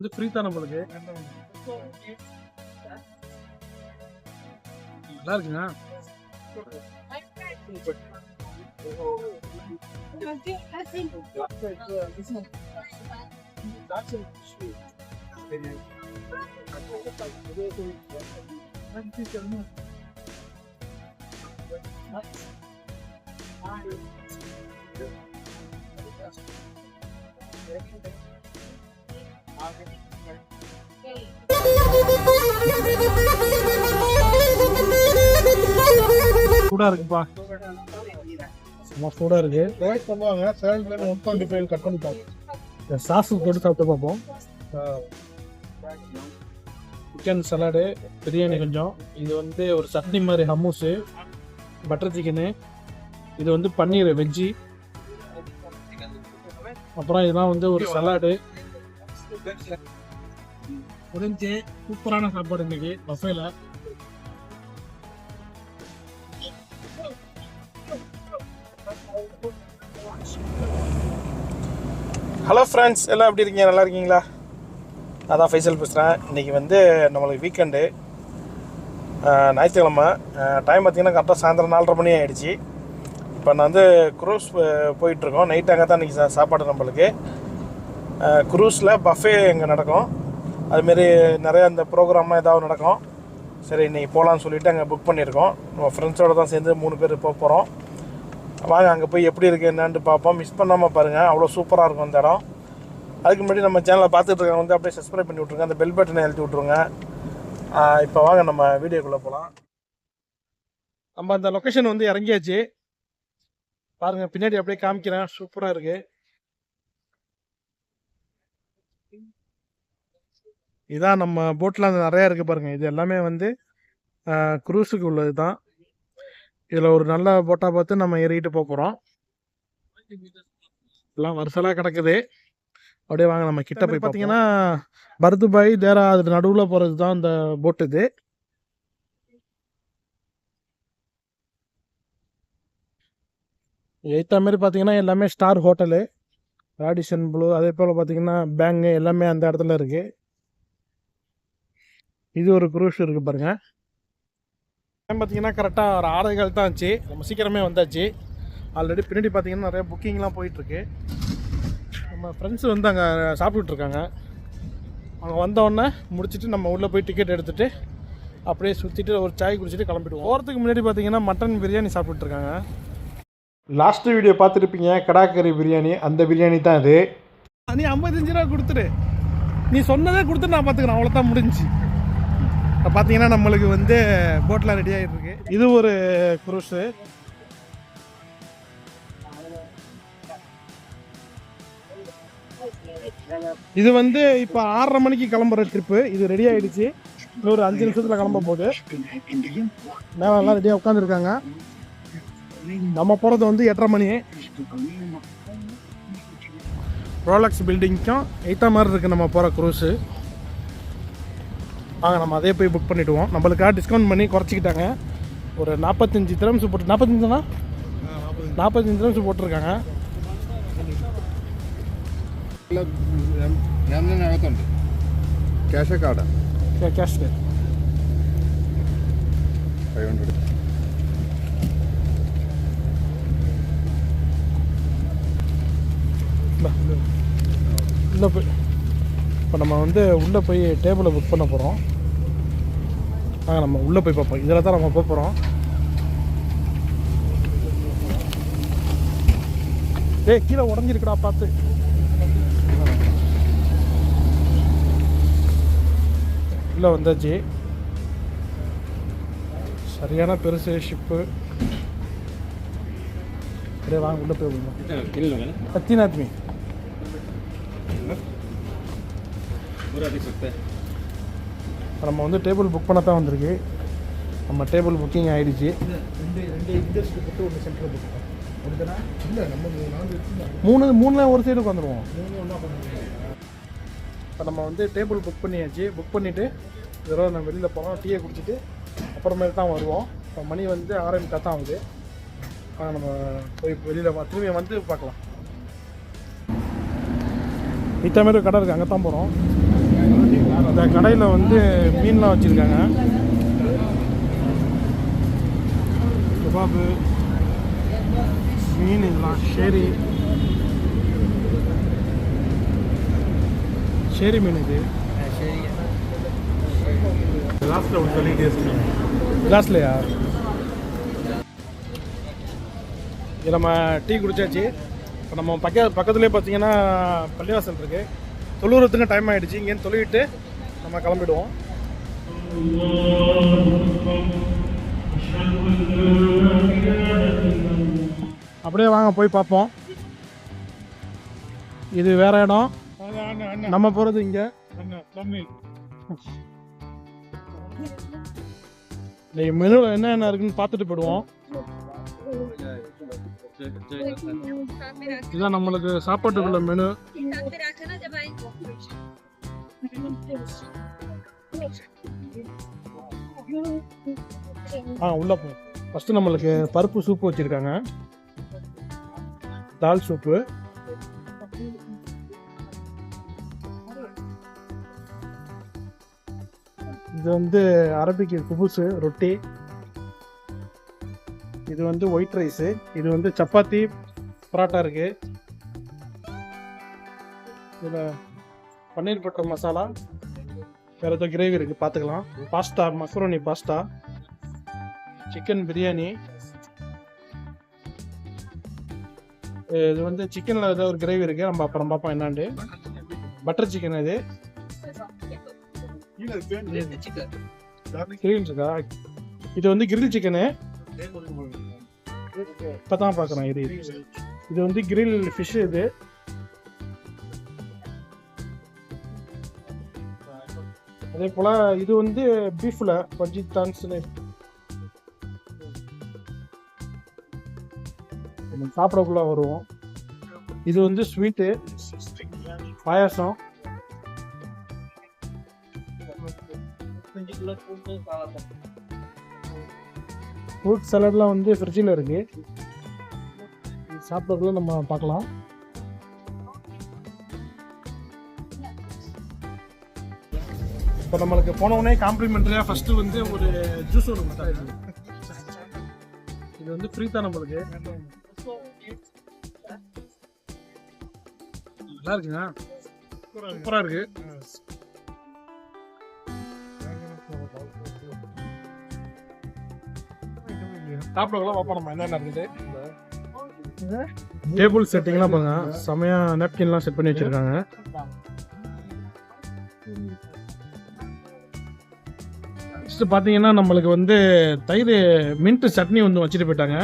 வந்து ஃப்ரீ தான் நம்மளுக்கு நல்லா இருக்குங்க Thank you. சூடா இருக்குப்பா. சும்மா சூடா இருக்கு. ப்ரொவைட் பண்ணுவாங்க. சேலட்ல ஒன் டுவெண்ட்டி ஃபைவ் கட் பண்ணி பார்ப்போம் சாஸ் போட்டு சாப்பிட்டு பார்ப்போம். சிக்கன் சலாடு பிரியாணி கொஞ்சம். இது வந்து ஒரு சட்னி மாதிரி ஹம்மூஸு பட்டர் சிக்கனு இது வந்து பன்னீர் வெஜ்ஜி அப்புறம் இதெல்லாம் வந்து ஒரு சலாடு முடிஞ்சு சூப்பரான சாப்பாடு இன்னைக்கு பஃபேல ஹலோ ஃப்ரெண்ட்ஸ் எல்லாம் எப்படி இருக்கீங்க? நல்லா இருக்கீங்களா? அதான் ஃபைசல் பேசுகிறேன் இன்றைக்கி வந்து நம்மளுக்கு வீக்கெண்டு ஞாயிற்றுக்கிழமை. டைம் பார்த்தீங்கன்னா கரெக்டாக சாயந்தரம் நாலரை மணி ஆகிடுச்சு இப்போ நான் வந்து குரூஸ் போயிட்டுருக்கோம் நைட் அங்கே தான் இன்றைக்கி சாப்பாடு நம்மளுக்கு. குரூஸில் பஃபே இங்கே நடக்கும். அதுமாரி நிறையா இந்த ப்ரோக்ராம்லாம் ஏதாவது நடக்கும். சரி இன்றைக்கி போகலான்னு சொல்லிட்டு அங்கே புக் பண்ணியிருக்கோம். நம்ம ஃப்ரெண்ட்ஸோடு தான் சேர்ந்து மூணு பேர் போக போகிறோம் வாங்க அங்கே போய் எப்படி இருக்குது என்னான்ட்டு பார்ப்போம். மிஸ் பண்ணாமல் பாருங்கள் அவ்வளோ சூப்பராக இருக்கும் அந்த இடம். அதுக்கு முன்னாடி நம்ம சேனலை பார்த்துட்டு இருக்க வந்து அப்படியே சப்ஸ்கிரைப் பண்ணி விட்ருங்க அந்த பெல் பட்டனை எழுதி விட்ருங்க இப்போ வாங்க நம்ம வீடியோக்குள்ளே போகலாம் நம்ம அந்த லொக்கேஷன் வந்து இறங்கியாச்சு. பாருங்கள் பின்னாடி அப்படியே காமிக்கிறேன். சூப்பராக இருக்குது இதான் நம்ம போட்டில் அந்த நிறையா இருக்குது பாருங்கள் இது எல்லாமே வந்து குரூஸுக்கு உள்ளது தான் இதில் ஒரு நல்ல போட்டாக பார்த்து நம்ம ஏறிக்கிட்டு போக போகிறோம் எல்லாம் வருஷலாக கிடக்குது. அப்படியே வாங்க நம்ம கிட்ட போய் பார்த்தீங்கன்னா பரதுபாய் தேரா அது நடுவில் போகிறது தான் இந்த போட்டு இது. எய்த்த மாதிரி பார்த்தீங்கன்னா எல்லாமே ஸ்டார் ஹோட்டலு ராடிஷன் ப்ளூ அதே போல் பார்த்தீங்கன்னா பேங்கு எல்லாமே அந்த இடத்துல இருக்குது இது ஒரு குரூஸ் இருக்குது பாருங்க. டைம் பார்த்தீங்கன்னா கரெக்டாக ஒரு ஆறரைகள் தான் ஆச்சு. நம்ம சீக்கிரமே வந்தாச்சு. ஆல்ரெடி பின்னாடி பார்த்தீங்கன்னா நிறைய புக்கிங்லாம் போயிட்டுருக்கு. நம்ம ஃப்ரெண்ட்ஸ் வந்து அங்கே சாப்பிட்டுட்டு இருக்காங்க. அவங்க வந்தோடனே முடிச்சுட்டு நம்ம உள்ளே போய் டிக்கெட் எடுத்துகிட்டு அப்படியே சுற்றிட்டு ஒரு சாய் குடிச்சிட்டு கிளம்பிடுவோம். போகிறதுக்கு முன்னாடி பார்த்தீங்கன்னா மட்டன் பிரியாணி சாப்பிட்டுட்டு இருக்காங்க. லாஸ்ட் வீடியோ பார்த்துருப்பீங்க கடாக்கறி பிரியாணி. அந்த பிரியாணி தான் இது. நீ ஐம்பத்தஞ்சு ரூபா கொடுத்துரு நீ சொன்னதே கொடுத்து நான் பார்த்துக்கிறேன் அவ்வளோதான் முடிஞ்சு. இப்போ பார்த்தீங்கன்னா நம்மளுக்கு வந்து போட்டில் ரெடி ஆகிட்டு இருக்கு இது ஒரு குரூஸு இது வந்து இப்போ ஆறரை மணிக்கு கிளம்புற ட்ரிப்பு இது ரெடி ஆகிடுச்சு இன்னும் ஒரு அஞ்சு நிமிஷத்தில் கிளம்ப போகுது. மேலே எல்லாம் ரெடியாக உட்காந்துருக்காங்க நம்ம போகிறது வந்து எட்டரை மணி. ரோலக்ஸ் பில்டிங்க்கும் எய்த்தா மாதிரி இருக்குது நம்ம போகிற க்ரூஸு வாங்க நம்ம அதே போய் புக் பண்ணிவிடுவோம் நம்மளுக்காக டிஸ்கவுண்ட் பண்ணி குறைச்சிக்கிட்டாங்க ஒரு நாற்பத்தஞ்சு திரம்ஸ் போட்டு நாற்பத்தஞ்சுனா நாற்பத்தஞ்சு திரம்ஸ் போட்டிருக்காங்க രണ്ടിനകത്തുണ്ട് ക്യാഷൊക്കെ അവിടെ கேஷ் ഫൈവ് ഹൺഡ്രഡ് உள்ளே போய் இப்போ நம்ம வந்து உள்ளே போய் டேபிளை புக் பண்ண போகிறோம். வாங்க நம்ம உள்ளே போய் பார்ப்போம். இதில் தான் நம்ம போக போகிறோம். டேய் கீழே உடஞ்சிருக்குடா பார்த்து. உள்ளே வந்தாச்சு. சரியான பெருசு ஷிப்பு அப்படியே வாங்க உள்ளே போய் விடுவோம் நம்ம வந்து டேபிள் புக் பண்ண தான் வந்திருக்கு. நம்ம டேபிள் புக்கிங் ஆயிடுச்சு. ரெண்டு ரெண்டு இண்டஸ்ட்ரி போட்டு ஒன்று அப்படிதானே இல்லை நம்ம மூணு மூணுல ஒரு சைடு உட்காந்துருவோம் மூணு இப்போ நம்ம வந்து டேபிள் புக் பண்ணியாச்சு. புக் பண்ணிவிட்டு இதோட நம்ம வெளியில் போகிறோம் டீயை குடிச்சிட்டு அப்புறமேல் தான் வருவோம். இப்போ மணி வந்து ஆறே முக்கால் தான் ஆகுது. நம்ம போய் வெளியில் திரும்பி வந்து பார்க்கலாம். ஒரு கடை இருக்குது அங்கே தான் போகிறோம் இந்த கடையில் வந்து மீன்லாம் வச்சுருக்காங்க. கபாபு மீன் இதெல்லாம் ஷேரி ஷேரி மீன் இது. லாஸ்ட்டில் ஒரு சொல்லி டேஸ்ட் கிளாஸ்லையா இது நம்ம டீ குடிச்சாச்சு. இப்போ நம்ம பக்க பக்கத்துலேயே பார்த்தீங்கன்னா பள்ளிவாசல் இருக்குது தொழுகிறதுக்கு டைம் ஆகிடுச்சு இங்கேருந்து தொழுகிட்டு நம்ம கிளம்பிடுவோம். அப்படியே வாங்க போய் பார்ப்போம். இது வேற இடம். நம்ம போகிறது இங்கே. இந்த மெனுவில் என்ன என்ன இருக்குன்னு பார்த்துட்டு போயிடுவோம். இதுதான் நம்மளுக்கு சாப்பாட்டுக்குள்ள மெனு ஆ உள்ள போ. ஃபஸ்ட்டு நம்மளுக்கு பருப்பு சூப்பு வச்சுருக்காங்க. தால் சூப்பு இது வந்து அரபிக்கு குபுசு ரொட்டி இது வந்து ஒயிட் ரைஸு இது வந்து சப்பாத்தி பரோட்டா இருக்குது இதில் பன்னீர் பட்டர் மசாலா வேற ஏதோ கிரேவி இருக்கு பார்த்துக்கலாம். Pasta macaroni pasta chicken biryani இது வந்து சிக்கனில் ஏதோ ஒரு கிரேவி இருக்கு நம்ம அப்புறம் பார்ப்போம் என்னாண்டு. பட்டர் சிக்கன் இது. கிரில் இருக்கா? இது வந்து கிரில் சிக்கனு இப்போ தான் பார்க்குறேன் இது. இது வந்து கிரில் ஃபிஷ் இது. அதே போல் இது வந்து பீஃபில் பஜித்தான்ஸ்னு சாப்பிடக்குள்ள வருவோம். இது வந்து ஸ்வீட்டு பாயாசம். ஃப்ரூட் சலாட்லாம் வந்து ஃப்ரிட்ஜில் இருக்கு. இது நம்ம பார்க்கலாம். இப்போ நம்மளுக்கு போன உடனே காம்ப்ளிமெண்ட்ரியாக ஃபஸ்ட்டு வந்து ஒரு ஜூஸ் ஒன்று கொடுத்தாங்க இது வந்து ஃப்ரீ தான் நம்மளுக்கு. நல்லா இருக்குங்க சூப்பராக இருக்கு. சாப்பிடலாம் பார்ப்போம் நம்ம என்னென்ன இருக்குது. டேபிள் செட்டிங்லாம் பாருங்க. செமையா napkinலாம் செட் பண்ணி வச்சிருக்காங்க. நெக்ஸ்ட் பார்த்தீங்கன்னா நம்மளுக்கு வந்து தயிர் மின்ட் சட்னி வந்து வச்சுட்டு போயிட்டாங்க.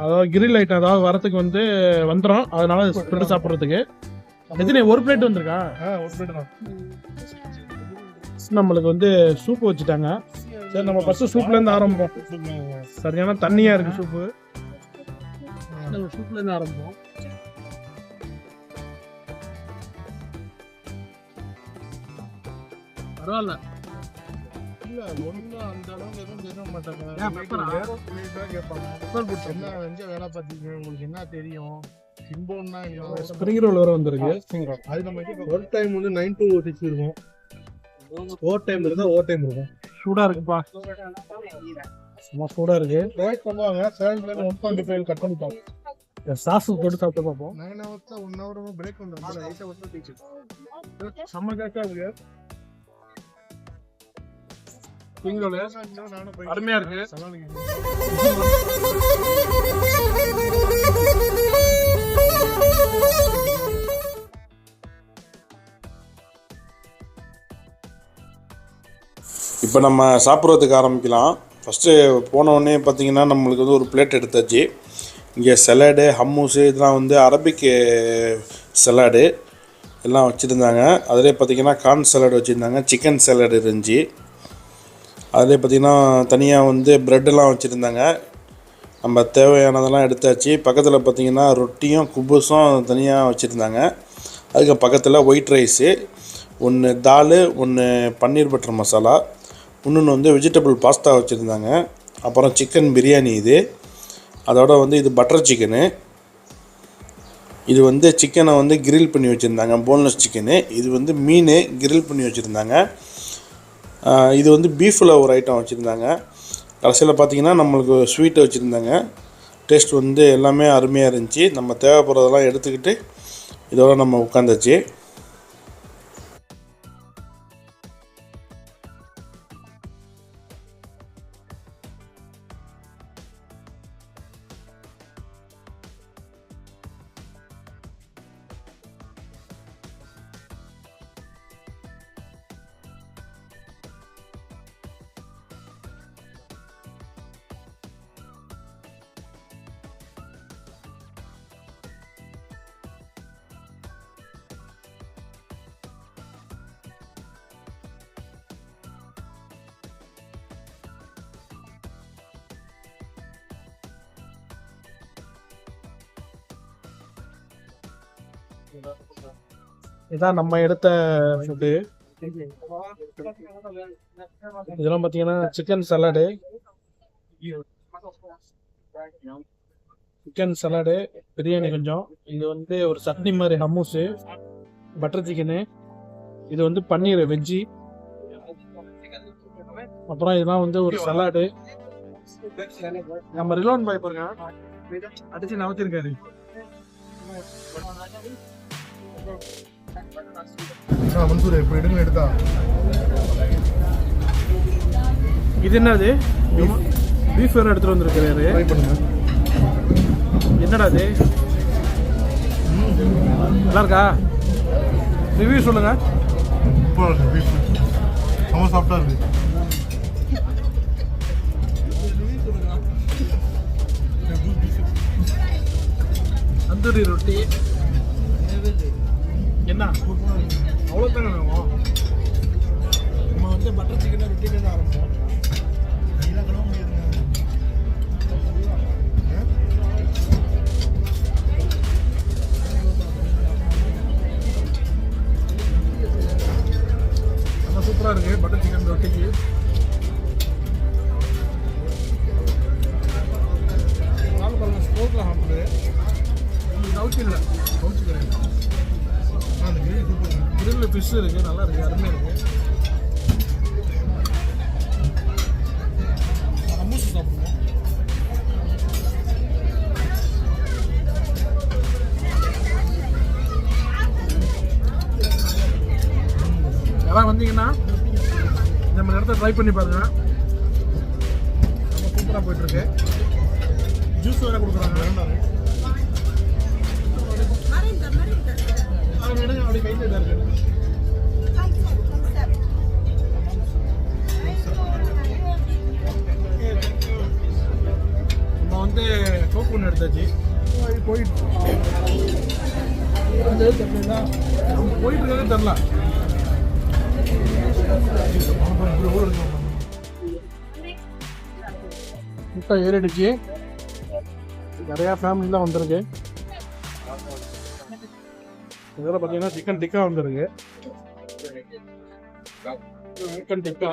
அதாவது கிரில் ஐட்டம் அதாவது வரத்துக்கு வந்து வந்துடும் அதனால ஸ்ப்ரெட் சாப்பிட்றதுக்கு. எத்தனை ஒரு பிளேட் வந்திருக்கா? ஒரு பிளேட் தான். நம்மளுக்கு வந்து சூப்பு வச்சுட்டாங்க. சரி நம்ம ஃபர்ஸ்ட் சூப்ல இருந்து ஆரம்பிப்போம். சரியான தண்ணியா இருக்கு சூப்பு நம்ம சூப்ல இருந்து ஆரம்பிப்போம். பரவாயில்ல. இல்ல ஒண்ணும் அந்த அளவுக்கு எதுவும் தெரிய மாட்டாங்க. என்ன வெஞ்ச வேலை பார்த்தீங்க? உங்களுக்கு என்ன தெரியும்? சிம்போன்னா ஸ்ப்ரிங் ரோல் வர வந்திருக்கு. அது நம்ம ஒரு டைம் வந்து நைன் டு சிக்ஸ் இருக்கும். ஓவர் டைம் இருந்தா ஓவர் டைம் இருக்கும். சூடா இருக்குப்பா. சும்மா சூடா இருக்கு. ப்ரொவைட் பண்ணுவாங்க. Seven one twenty five cut பண்ணிப்பாங்க. சாஸ் போட்டு சாப்பிட்டு பார்ப்போம். Nine hours one hour break teacher செம்ம கேக்கா இருக்கு அருமையா இருக்கு. இப்போ நம்ம சாப்பிட்றதுக்கு ஆரம்பிக்கலாம். ஃபஸ்ட்டு போனவுடனே பார்த்தீங்கன்னா நம்மளுக்கு வந்து ஒரு பிளேட் எடுத்தாச்சு. இங்கே சலாடு ஹம்மூஸு இதெல்லாம் வந்து அரபிக் சலாடு எல்லாம் வச்சுருந்தாங்க. அதிலே பார்த்தீங்கன்னா கார்ன் சலாடு வச்சுருந்தாங்க. சிக்கன் சலாடு இருந்துச்சு. அதிலே பார்த்தீங்கன்னா தனியாக வந்து ப்ரெட்டெல்லாம் வச்சுருந்தாங்க. நம்ம தேவையானதெல்லாம் எடுத்தாச்சு. பக்கத்தில் பார்த்தீங்கன்னா ரொட்டியும் குபூஸும் தனியாக வச்சுருந்தாங்க. அதுக்கு பக்கத்தில் ஒயிட் ரைஸு ஒன்று தால் ஒன்று பன்னீர் பட்டர் மசாலா இன்னொன்று வந்து வெஜிடபிள் பாஸ்தா வச்சுருந்தாங்க. அப்புறம் சிக்கன் பிரியாணி இது. அதோட வந்து இது பட்டர் சிக்கனு இது வந்து சிக்கனை வந்து கிரில் பண்ணி வச்சுருந்தாங்க. போன்லெஸ் சிக்கனு இது வந்து மீன் கிரில் பண்ணி வச்சுருந்தாங்க. இது வந்து பீஃபில் ஒரு ஐட்டம் வச்சுருந்தாங்க. கடைசியில் பார்த்தீங்கன்னா நம்மளுக்கு ஸ்வீட்டு வச்சுருந்தாங்க. டேஸ்ட் வந்து எல்லாமே அருமையாக இருந்துச்சு. நம்ம தேவைப்படுறதெல்லாம் எடுத்துக்கிட்டு இதோட நம்ம உட்காந்தாச்சு இதான் நம்ம எடுத்த ஃபுட்டு இதெல்லாம் பார்த்தீங்கன்னா chicken salad chicken salad biryani கொஞ்சம். இது வந்து ஒரு சட்னி மாதிரி ஹம்மூஸு பட்டர் சிக்கனு இது வந்து பன்னீர் வெஜ்ஜி அப்புறம் இதெல்லாம் வந்து ஒரு சலாடு நம்ம ரிலோன் பாய் பாருங்க. அடிச்சு நவத்திருக்காரு. மன்சூர் இப்போ எடுங்க எடுத்தா. இது என்னது? பீஃப் வேற ட்ரை பண்ணுங்க. என்னடா இது? நல்லா இருக்கா ரிவ்யூ சொல்லுங்க பீஃப் செம்ம சாஃப்டாக இருக்கு. தந்தூரி ரொட்டி. என்ன? அவ்வளோ தானே வேணும் நம்ம வந்து பட்டர் சிக்கன் ரொட்டின்னு ஆரம்பிப்போம்? நம்ம சூப்பராக இருக்குது பட்டர் சிக்கன் ரொட்டிக்கு வாங்க பாருங்க ஸ்மோக்கில் சாப்பிடுது. கவுச்சி இல்லை? ஃபிஷ் இருக்கு நல்லா இருக்கு அருமையாக இருக்கு. அம்மூஸ் சாப்பிடுவோம் யாராவது வந்தீங்கன்னா நம்ம இடத்த ட்ரை பண்ணி பாருங்க. ரொம்ப சூப்பராக போயிட்டு இருக்கு ஜூஸ் வேற கொடுக்குறாங்க. வேண்டாம் அவன் எடுங்க அப்படி கையில் இருக்கு. வந்து கோக் ஒன்று எடுத்தாச்சு. போயிட்டு அது தெரியல நம்ம போயிட்டு இருக்கிறதே தெரில முட்டை ஏறிடுச்சு. நிறையா ஃபேமிலிலாம் வந்திருக்கு. இதில் பார்த்தீங்கன்னா சிக்கன் டிக்கா வந்துருக்கு. சிக்கன் டிக்கா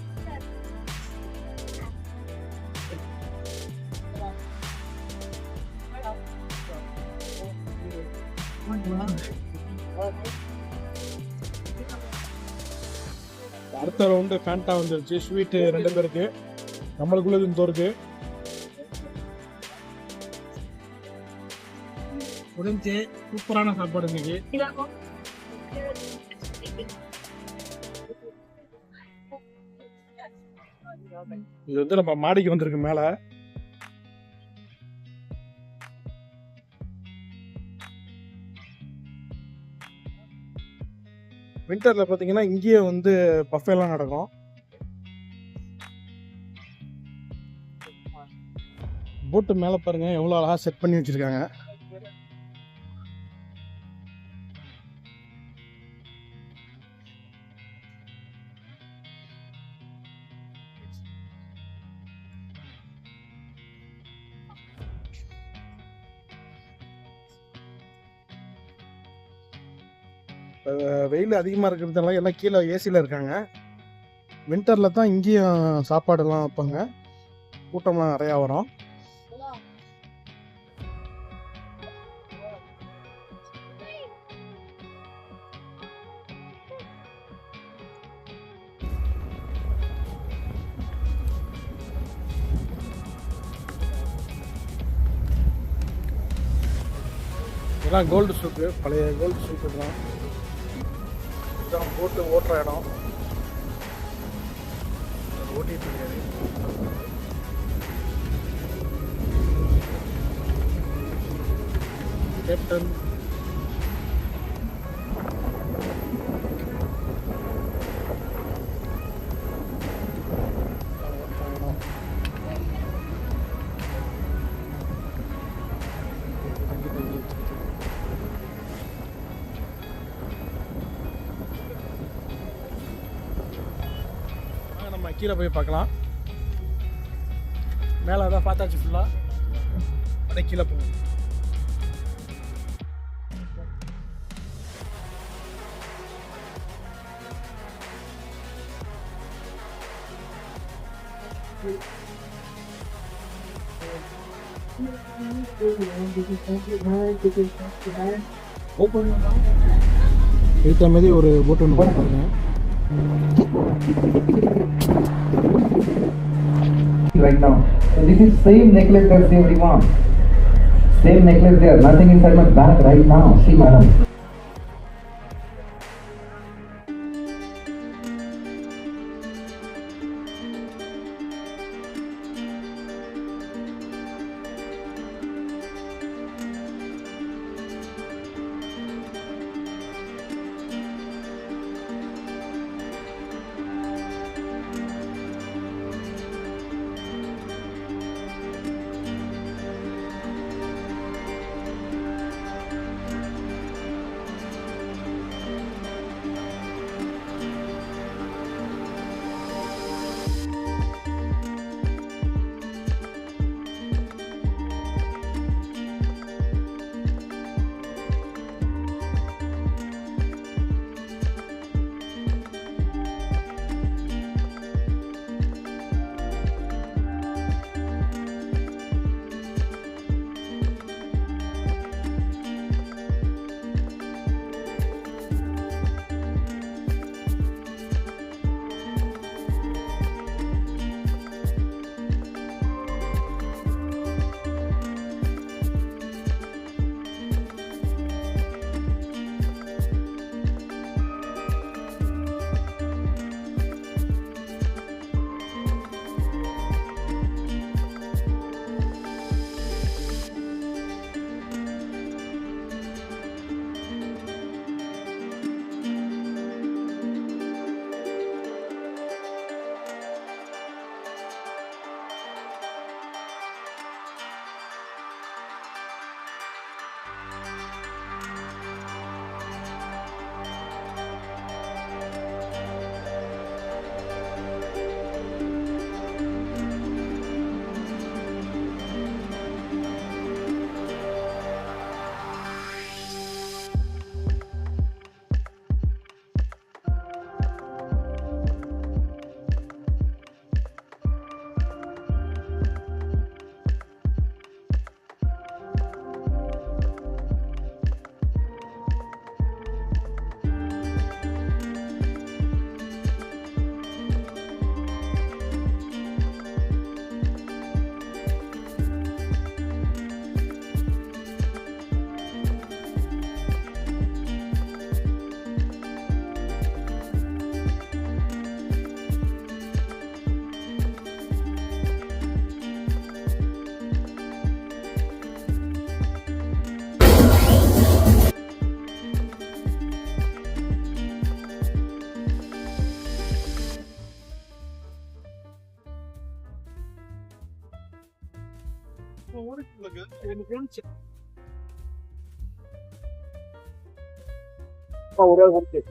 அடுத்த ரவுண்டு ஃபேண்டா வந்துருச்சு. ஸ்வீட்டு ரெண்டு பேருக்கு. நம்மளுக்குள்ளது இந்த இருக்கு. முடிஞ்சு சூப்பரான சாப்பாடு இன்னைக்கு. இது வந்து நம்ம மாடிக்கு வந்திருக்கு மேலே. வின்டர்ல பார்த்தீங்கன்னா இங்கேயே வந்து பஃபேலாம் நடக்கும். போட்டு மேலே பாருங்க எவ்வளோ அழகாக செட் பண்ணி வச்சுருக்காங்க. வெயில் அதிகமாக இருக்கிறதுனால எல்லாம் கீழே ஏசியில் இருக்காங்க. வின்டரில் தான் இங்கேயும் சாப்பாடெல்லாம் வைப்பாங்க. கூட்டம்லாம் நிறையா வரும். இதெல்லாம் கோல்டு சூப்பு பழைய கோல்டு சூப்பு தான் போட்டு ஓட்டுற இடம். ஓட்டிட்டு இருக்காரு. கேப்டன் கீழே போய் பார்க்கலாம். மேலே அதான் பார்த்தாச்சு ஃபுல்லாக அப்படியே கீழே போகும் ஏற்ற மாதிரி ஒரு போட் ஒன்று பாருங்க right now. So this is same necklace same Imam. Same necklace there. Nothing inside my bag right now. See, madam.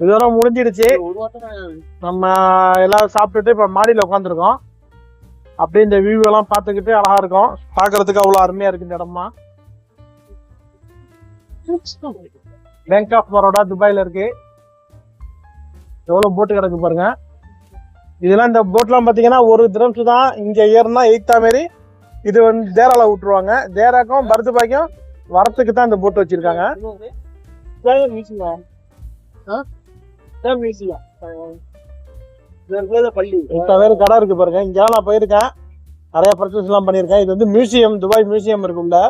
இதோட முடிஞ்சிடுச்சு. நம்ம எல்லாரும் சாப்பிட்டுட்டு இப்போ மாடியில் உட்காந்துருக்கோம் அப்படியே இந்த வியூ எல்லாம் பார்த்துக்கிட்டு அழகா இருக்கும். பார்க்கறதுக்கு அவ்வளோ அருமையா இருக்கு இந்த இடமா. பேங்க் ஆஃப் பரோடா துபாயில இருக்கு. எவ்வளோ போட்டு கிடக்கு பாருங்க. இதெல்லாம் இந்த போட்லாம் பார்த்தீங்கன்னா ஒரு திரம்ஸ் தான். இங்கே ஏறுனா எயித்தா மாரி இது வந்து தேரால விட்டுருவாங்க தேராக்கும் பருத்துப்பாய்க்கும் வரத்துக்கு தான் இந்த போட்டு வச்சிருக்காங்க. இப்போ வேறு கடை இருக்கு பாருங்க. இங்கெல்லாம் நான் போயிருக்கேன். நிறைய பர்ச்சேஸ் எல்லாம் பண்ணியிருக்கேன். இது வந்து மியூசியம் துபாய் மியூசியம் இருக்குல்ல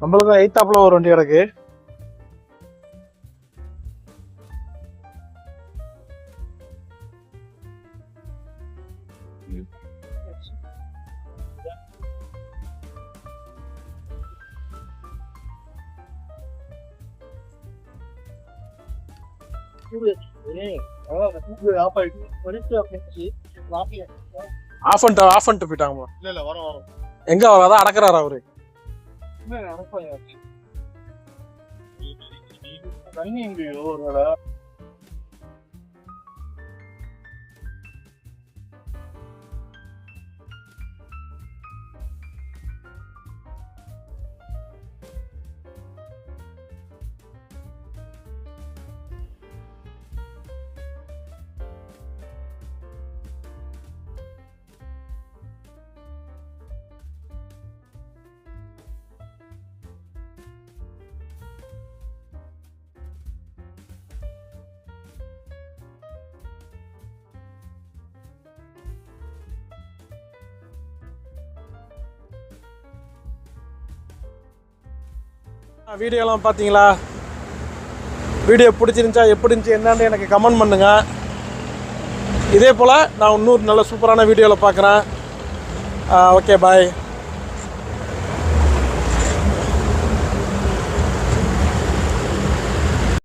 நம்மளுக்கு எயித்தாப்புல ஒரு வண்டி கிடக்கு. ஆஃப் பண்ணிட்டு ஆஃப் பண்ணிட்டு போயிட்டாங்க இல்ல இல்ல வரும் வரும். எங்க அதான் அடக்குறாரு அவரு. தண்ணி எங்கேயோ ஒரு வீடியோலாம் பார்த்தீங்களா? வீடியோ பிடிச்சிருந்துச்சா எப்படி இருந்துச்சு என்னன்னு எனக்கு கமெண்ட் பண்ணுங்கள் இதே போல் நான் இன்னொரு நல்ல சூப்பரான வீடியோவில் பார்க்குறேன். Okay bye